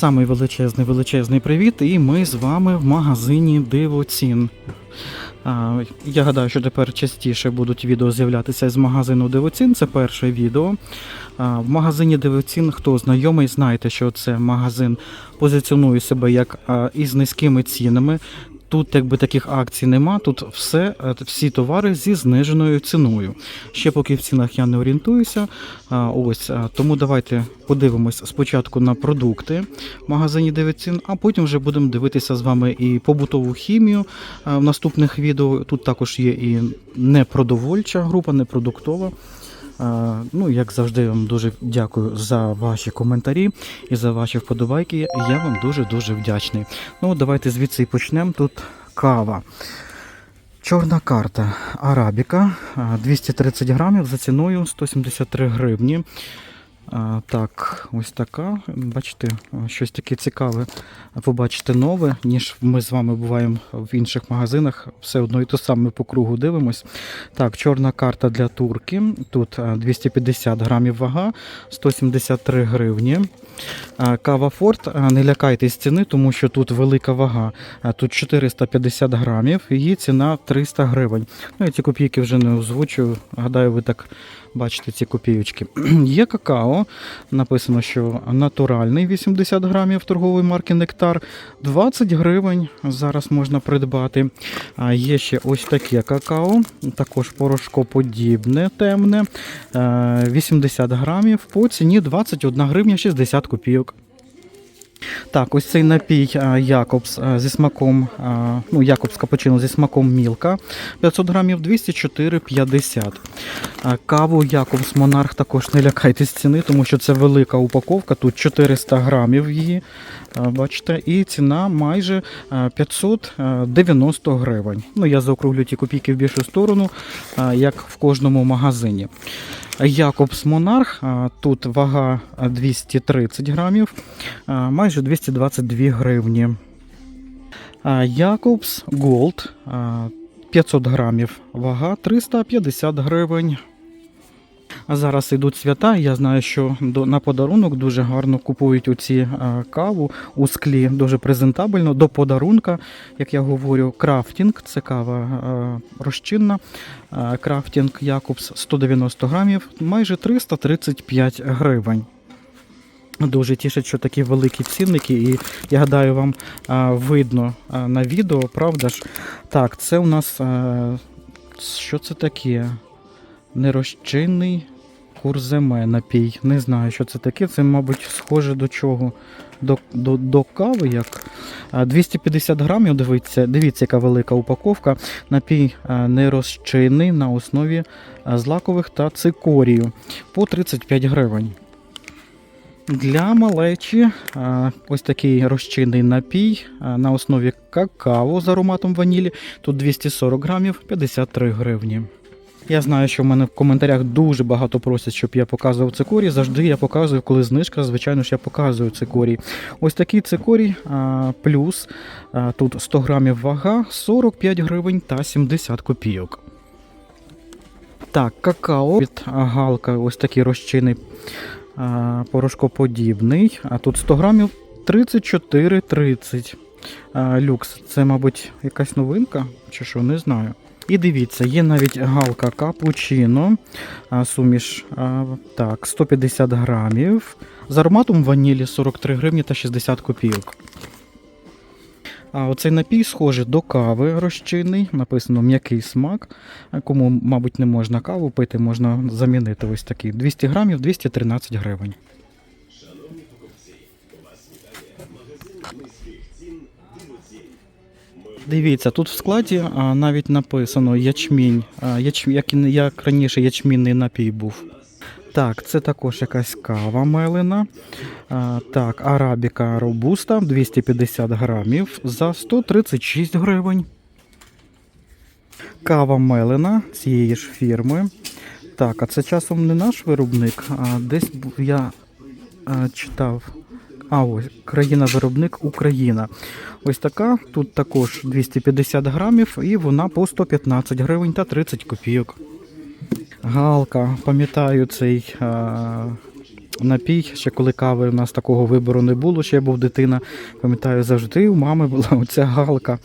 Самий величезний величезний привіт, і ми з вами в магазині Дивоцін. Я гадаю, що тепер частіше будуть відео з'являтися з магазину Дивоцін. Це перше відео. В магазині Дивоцін, хто знайомий, знаєте, що це магазин позиціонує себе як із низькими цінами. Тут якби таких акцій нема, тут все, е, всі товари зі зниженою ціною. Ще поки в цінах я не орієнтуюся. Ось тому давайте подивимось спочатку на продукти в магазині 9 цін, а потім вже будемо дивитися з вами і побутову хімію в наступних відео. Тут також є і непродовольча група, непродуктова. А, Ну, як завжди, вам дуже дякую за ваші коментарі і за ваші вподобайки. Я вам дуже дуже вдячний. Ну, давайте звідси почнемо. Тут кава. Чорна карта Арабіка 230 грамів за ціною 173 гривні. Так, ось така. Бачите, щось таке цікаве. Побачите нове, ніж ми з вами буваємо в інших магазинах. Все одно і то саме по кругу дивимось. Так, чорна карта для турки. Тут 250 грамів вага, 173 гривні. Кава Форт, не лякайтесь ціни, тому що тут велика вага. Тут 450 грамів, її ціна 300 гривень. Ну, я ці копійки вже не озвучую. Гадаю, ви так бачите ці копійочки. Є какао. Написано, що натуральний 80 грамів торгової марки Нектар. 20 гривень зараз можна придбати. А є ще ось таке какао, також порошкоподібне, темне. е, 80 грамів по ціні 21 гривня 60 копійок. Так, ось цей напій Якобс зі смаком, ну, Якобс капучино зі смаком Мілка 500 грамів 204,50. А, Каву Якобс Монарх також не лякайтесь ціни, тому що це велика упаковка, тут 400 грамів її, бачите, і ціна майже 590 гривень. Ну, я заокруглю ті копійки в більшу сторону, як в кожному магазині. Якобс Монарх, тут вага 230 грамів, майже 222 гривні. Якобс Голд 500 грамів, вага 350 гривень. А зараз йдуть свята. Я знаю, що на подарунок дуже гарно купують оці а, каву у склі, дуже презентабельно. До подарунка, як я говорю, крафтінг це кава а, розчинна. А, крафтінг Якобс 190 грамів, майже 335 гривень. Дуже тішить, що такі великі цінники, і я гадаю, вам видно на відео, правда ж? Так, це у нас. Що це таке? Нерозчинний курземе напій. Не знаю, що це таке. Це, мабуть, схоже до чого? До, до, до кави як. 250 грамів, дивіться, дивіться, яка велика упаковка. Напій нерозчинний на основі злакових та цикорію по 35 гривень. Для малечі ось такий розчинний напій на основі какао з ароматом ванілі. Тут 240 грамів 53 гривні. Я знаю, що в мене в коментарях дуже багато просять, щоб я показував цикорій. Завжди я показую, коли знижка, звичайно ж, я показую цикорій. Ось такий цикорій плюс тут 100 грамів вага, 45 гривень та 70 копійок. Так, какао від галка, ось такий розчинний а, порошкоподібний. А тут 100 грамів 34,30. А, Люкс. Це, мабуть, якась новинка, чи що, не знаю. І дивіться, є навіть галка капучино, суміш так, 150 грамів. З ароматом ванілі 43 гривні та 60 копійок. А оцей напій схожий до кави розчинний, написано м'який смак. Кому, мабуть, не можна каву пити, можна замінити ось такий. 200 грамів 213 гривень. Дивіться, тут в складі а, навіть написано ячмінь, а, ячмінь як, як раніше ячмінний напій був. Так, це також якась кава мелена. А, так, арабіка робуста 250 грамів за 136 гривень. Кава мелена цієї ж фірми. Так, а це часом не наш виробник, а десь я а, читав. А ось країна-виробник Україна. Ось така. Тут також 250 грамів, і вона по 115 гривень та 30 копійок. Галка, пам'ятаю цей а, напій. Ще коли кави у нас такого вибору не було, ще я був дитина. Пам'ятаю, завжди у мами була оця галка.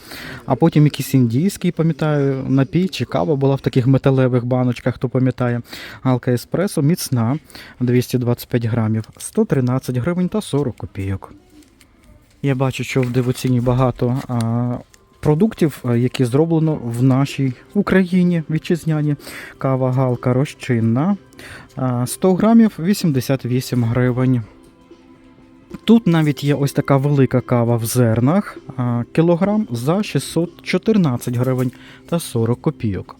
А потім якийсь індійський, пам'ятаю, напій чи кава була в таких металевих баночках, хто пам'ятає. Галка еспресо міцна 225 грамів, 113 гривень та 40 копійок. Я бачу, що в дивоціні багато а, продуктів, які зроблено в нашій Україні вітчизняні. Кава галка розчинна. 100 грамів 88 гривень. Тут навіть є ось така велика кава в зернах. Кілограм за 614 гривень та 40 копійок.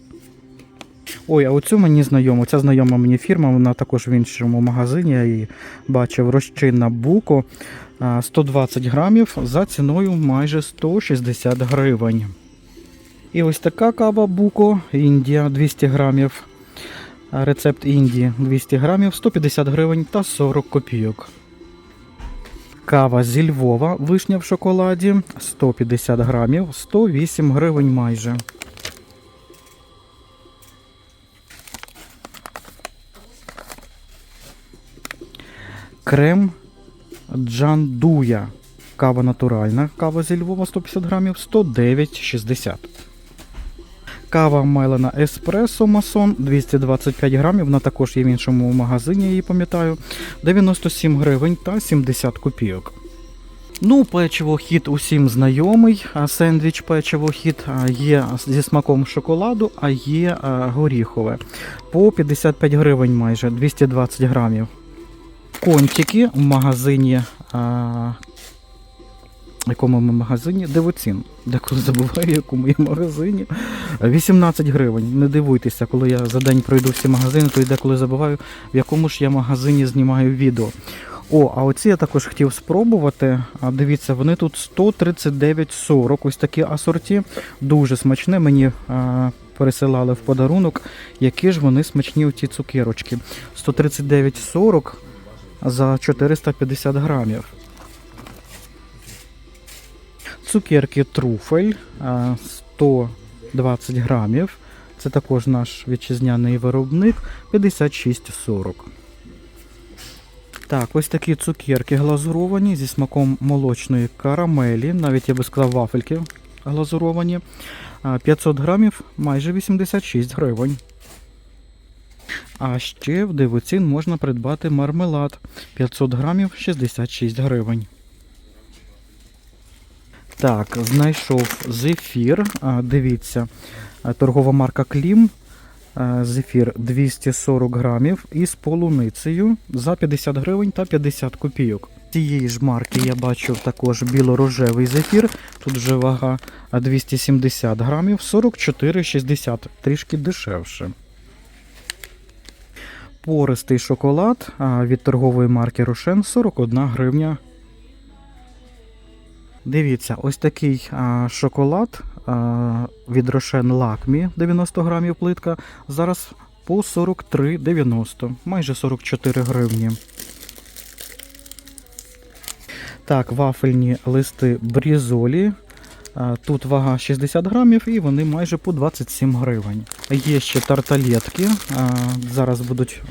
Ой, а оцю мені знайомо. Ця знайома мені фірма, вона також в іншому магазині. Я її бачив розчинна буко. 120 грамів за ціною майже 160 гривень. І ось така кава Буко Індія 200 грамів. Рецепт Індії 200 грамів, 150 гривень та 40 копійок. Кава зі Львова, вишня в шоколаді 150 грамів, 108 гривень майже. Крем Джандуя. Кава натуральна. Кава зі Львова 150 грамів 109,60. Кава мелена Еспресо Масон 225 грамів. Вона також є в іншому магазині, я її пам'ятаю. 97 гривень та 70 копійок. Ну, печиво хід усім знайомий. Сендвіч печиво хід є зі смаком шоколаду, а є горіхове. По 55 гривень майже 220 грамів. Контики в магазині. А, якому ми магазині? Дивоцін. Деколи забуваю, якому я магазині. 18 гривень. Не дивуйтеся, коли я за день пройду всі магазини, то й деколи забуваю, в якому ж я магазині знімаю відео. О, а оці я також хотів спробувати. А дивіться, вони тут 139,40. Ось такі асорті. Дуже смачне. Мені а, пересилали в подарунок. Які ж вони смачні ці цукерочки. 139,40 за 450 грамів. Цукерки труфель 120 грамів. Це також наш вітчизняний виробник 56,40. Так, ось такі цукерки глазуровані зі смаком молочної карамелі, навіть я би сказав вафельки глазуровані. 500 грамів майже 86 гривень. А ще в дивоцін можна придбати мармелад 500 грамів 66 гривень. Так, знайшов зефір. Дивіться, торгова марка Клім. Зефір 240 грамів із полуницею за 50 гривень та 50 копійок. Цієї ж марки я бачив також біло-рожевий зефір. Тут вже вага 270 грамів, 44,60, трішки дешевше. Пористий шоколад від торгової марки Рошен 41 гривня. Дивіться, ось такий шоколад від Рошен Лакмі 90 грамів плитка. Зараз по 43,90, майже 44 гривні. Так, вафельні листи брізолі. Тут вага 60 грамів і вони майже по 27 гривень. Є ще тарталетки. Зараз будуть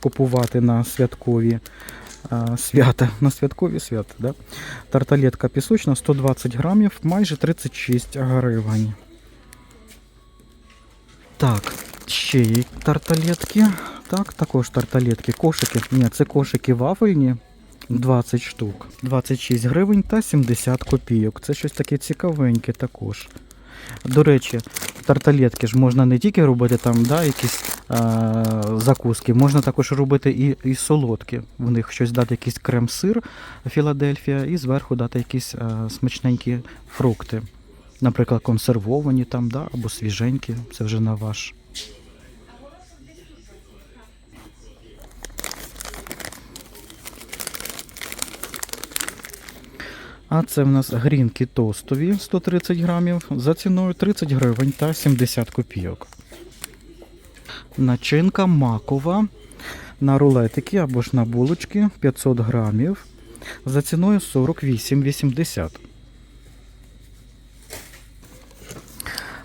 купувати на святкові свята. На святкові свята. Да? Тарталетка пісочна 120 грамів, майже 36 гривень. Так, ще є тарталетки. Так, також тарталетки. Кошики. Ні, це кошики вафельні. 20 штук. 26 гривень та 70 копійок. Це щось таке цікавеньке також. До речі, тарталетки ж можна не тільки робити там да, якісь а, закуски, можна також робити і, і солодкі. В них щось дати якийсь крем-сир Філадельфія і зверху дати якісь а, смачненькі фрукти. Наприклад, консервовані там, да, або свіженькі, це вже на ваш. А це в нас грінки тостові 130 грамів за ціною 30 гривень та 70 копійок. Начинка макова на рулетики або ж на булочки 500 грамів за ціною 48,80.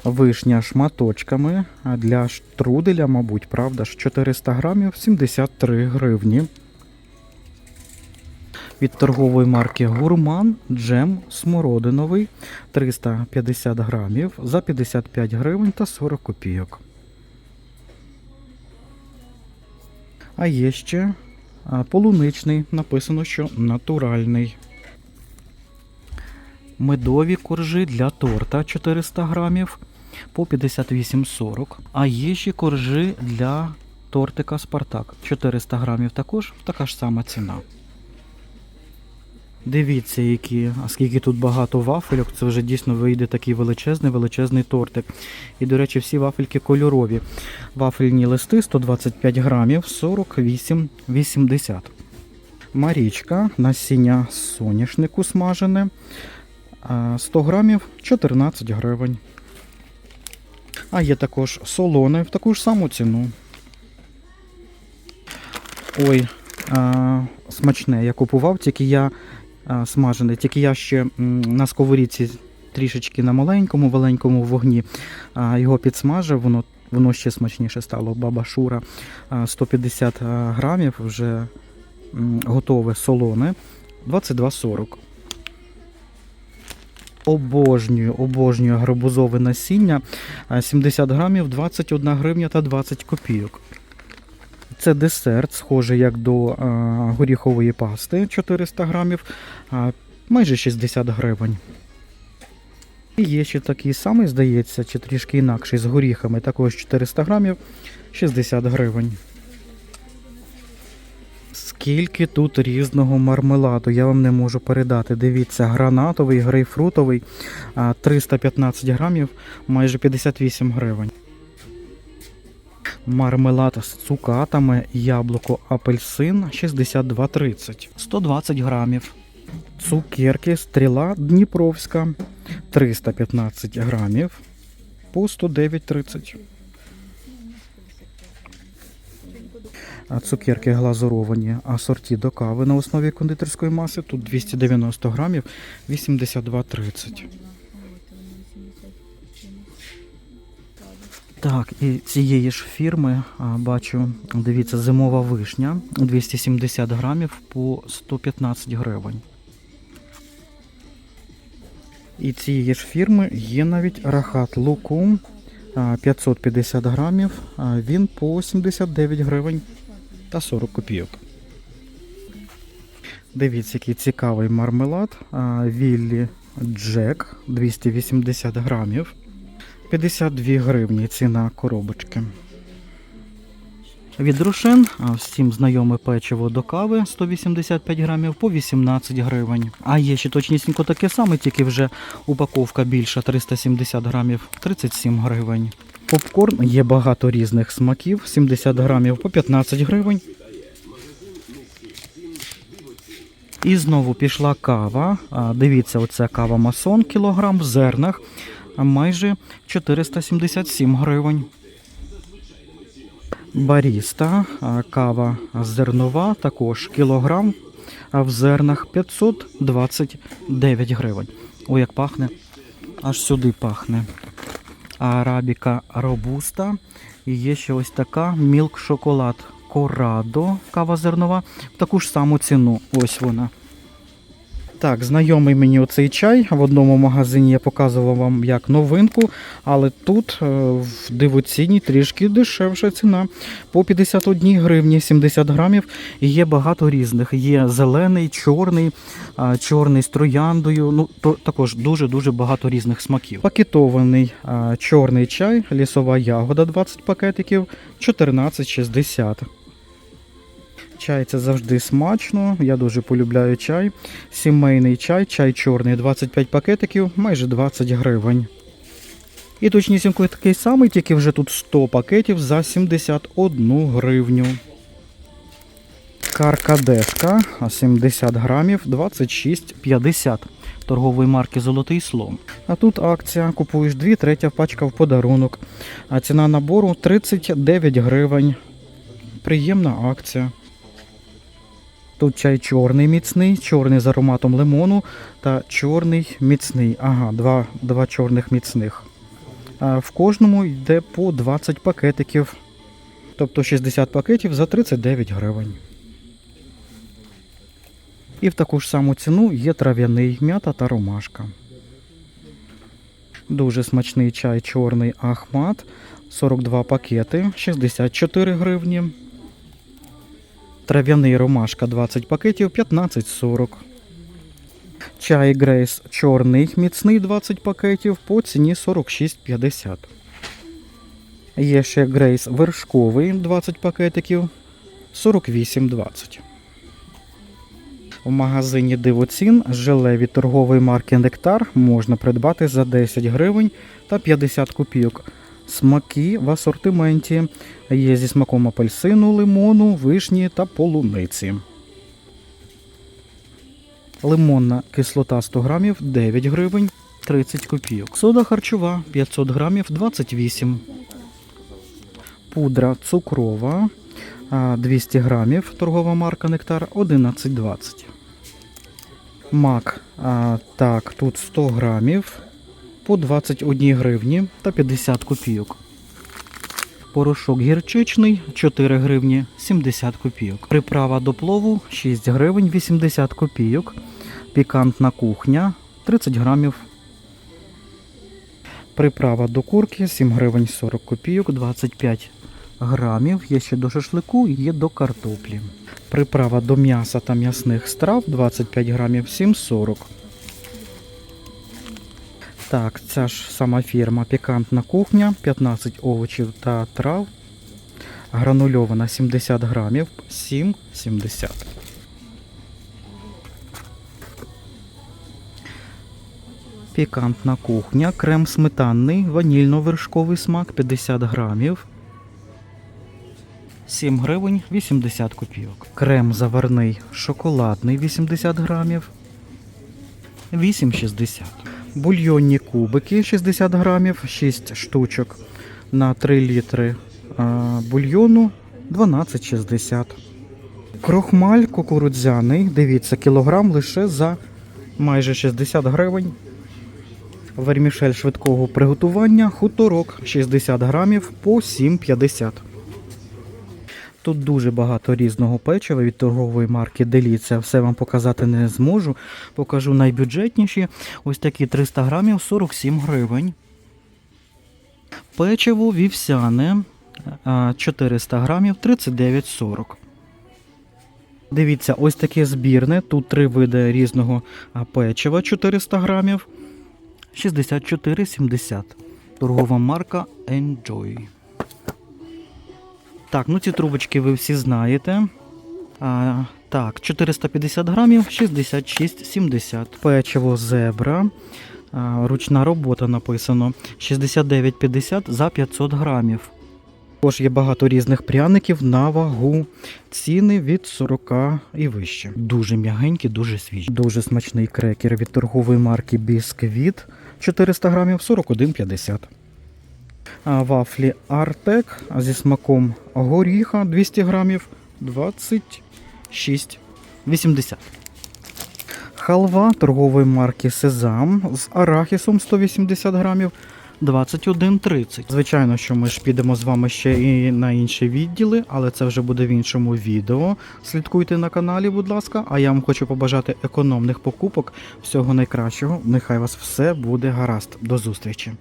Вишня шматочками для штруделя, мабуть, правда ж, 400 грамів 73 гривні. Від торгової марки Гурман джем смородиновий 350 грамів за 55 гривень та 40 копійок. А є ще полуничний, написано, що натуральний. Медові коржі для торта 400 грамів по 58,40. А є ще коржі для тортика Спартак 400 грамів також така ж сама ціна. Дивіться, які, а скільки тут багато вафельок, це вже дійсно вийде такий величезний величезний тортик. І, до речі, всі вафельки кольорові. Вафельні листи 125 грамів 48,80. Марічка, насіння соняшнику смажене. 100 грамів 14 гривень. А є також солоне в таку ж саму ціну. Ой, а, смачне. Я купував, тільки я а, смажене, тільки я ще на сковорідці трішечки на маленькому, маленькому вогні його підсмажив, воно, воно ще смачніше стало. Баба Шура 150 грамів вже готове солоне 22,40. Обожнюю, обожнюю гарбузове насіння. 70 грамів 21 гривня та 20 копійок. Це десерт, схожий як до а, горіхової пасти 400 грамів, а, майже 60 гривень. І є ще такий самий, здається, чи трішки інакший з горіхами, також 400 грамів 60 гривень. Скільки тут різного мармеладу, я вам не можу передати. Дивіться, гранатовий, грейпфрутовий, а, 315 грамів, майже 58 гривень. Мармелад з цукатами, яблуко, апельсин 62,30, 120 грамів. Цукерки стріла Дніпровська 315 грамів по 109,30. А Цукерки глазуровані асорті до кави на основі кондитерської маси. Тут 290 грамів 82,30. Так, і цієї ж фірми бачу, дивіться, зимова вишня 270 грамів по 115 гривень. І цієї ж фірми є навіть рахат лукум 550 грамів, він по 79 гривень та 40 копійок. Дивіться, який цікавий мармелад. Віллі Джек 280 грамів. 52 гривні ціна коробочки. Від Рушен, а всім знайоме печиво до кави 185 грамів по 18 гривень. А є ще точнісінько таке саме, тільки вже упаковка більша 370 грамів 37 гривень. Попкорн є багато різних смаків, 70 грамів по 15 гривень. І знову пішла кава. Дивіться, оце кава масон кілограм в зернах майже 477 гривень. Баріста, кава зернова, також кілограм, а в зернах 529 гривень. Ой, як пахне, аж сюди пахне. Арабіка робуста. І є ще ось така мілк шоколад Корадо, кава зернова, в таку ж саму ціну. Ось вона. Так, знайомий мені оцей чай. В одному магазині я показував вам як новинку, але тут е, в дивоціні трішки дешевша ціна. По 51 гривні 70 грамів. І є багато різних. Є зелений, чорний, чорний з трояндою. Ну, то, також дуже-дуже багато різних смаків. Пакетований чорний чай, лісова ягода 20 пакетиків, 14,60. Чай це завжди смачно. Я дуже полюбляю чай. Сімейний чай, чай чорний 25 пакетиків, майже 20 гривень. І точнісінько такий самий, тільки вже тут 100 пакетів за 71 гривню. Каркадешка 70 грамів 26,50 торгової марки Золотий слон. А тут акція. Купуєш 2, третя пачка в подарунок. А ціна набору 39 гривень. Приємна акція. Тут чай чорний міцний, чорний з ароматом лимону та чорний міцний. Ага, два, два чорних міцних. А в кожному йде по 20 пакетиків. Тобто 60 пакетів за 39 гривень. І в таку ж саму ціну є трав'яний м'ята та ромашка. Дуже смачний чай чорний Ахмат. 42 пакети, 64 гривні. Трав'яний ромашка 20 пакетів, 15,40. Чай Грейс чорний міцний 20 пакетів по ціні 46,50. Є ще Грейс вершковий 20 пакетиків 48,20. В магазині Дивоцін желе від торгової марки Нектар можна придбати за 10 гривень та 50 копійок. Смаки в асортименті є зі смаком апельсину, лимону, вишні та полуниці. Лимонна кислота 100 грамів 9 гривень 30 копійок. Сода харчова 500 грамів 28. Пудра цукрова 200 грамів, торгова марка Нектар 11,20. Мак, так, тут 100 грамів по 21 гривні та 50 копійок. Порошок гірчичний 4 гривні 70 копійок. Приправа до плову 6 гривень 80 копійок. Пікантна кухня 30 грамів. Приправа до курки 7 гривень 40 копійок, 25 грамів. Є ще до шашлику, є до картоплі. Приправа до м'яса та м'ясних страв 25 грамів 7,40. Так, ця ж сама фірма Пікантна кухня, 15 овочів та трав. Гранульована 70 грамів, 7,70. Пікантна кухня, крем сметанний, ванільно-вершковий смак 50 грамів. 7 гривень 80 копійок. Крем заварний шоколадний 80 грамів. 8,60. Бульйонні кубики 60 грамів, 6 штучок на 3 літри бульйону 12,60. Крохмаль кукурудзяний, дивіться, кілограм лише за майже 60 гривень. Вермішель швидкого приготування, хуторок 60 грамів по 7,50. Тут дуже багато різного печива від торгової марки Деліця. Все вам показати не зможу. Покажу найбюджетніші. Ось такі 300 грамів 47 гривень. Печиво вівсяне 400 грамів 39,40. Дивіться, ось таке збірне. Тут три види різного печива 400 грамів. 64,70. Торгова марка Enjoy. Так, ну ці трубочки ви всі знаєте. А, так, 450 грамів, 66,70. Печиво зебра. А, ручна робота написано. 69,50 за 500 грамів. Також є багато різних пряників на вагу. Ціни від 40 і вище. Дуже м'ягенькі, дуже свіжі. Дуже смачний крекер від торгової марки Бісквіт 400 грамів 41,50. Вафлі Артек зі смаком горіха 200 грамів 26,80. Халва торгової марки Сезам з арахісом 180 грамів 21,30. Звичайно, що ми ж підемо з вами ще і на інші відділи, але це вже буде в іншому відео. Слідкуйте на каналі, будь ласка. А я вам хочу побажати економних покупок, всього найкращого. Нехай вас все буде гаразд. До зустрічі!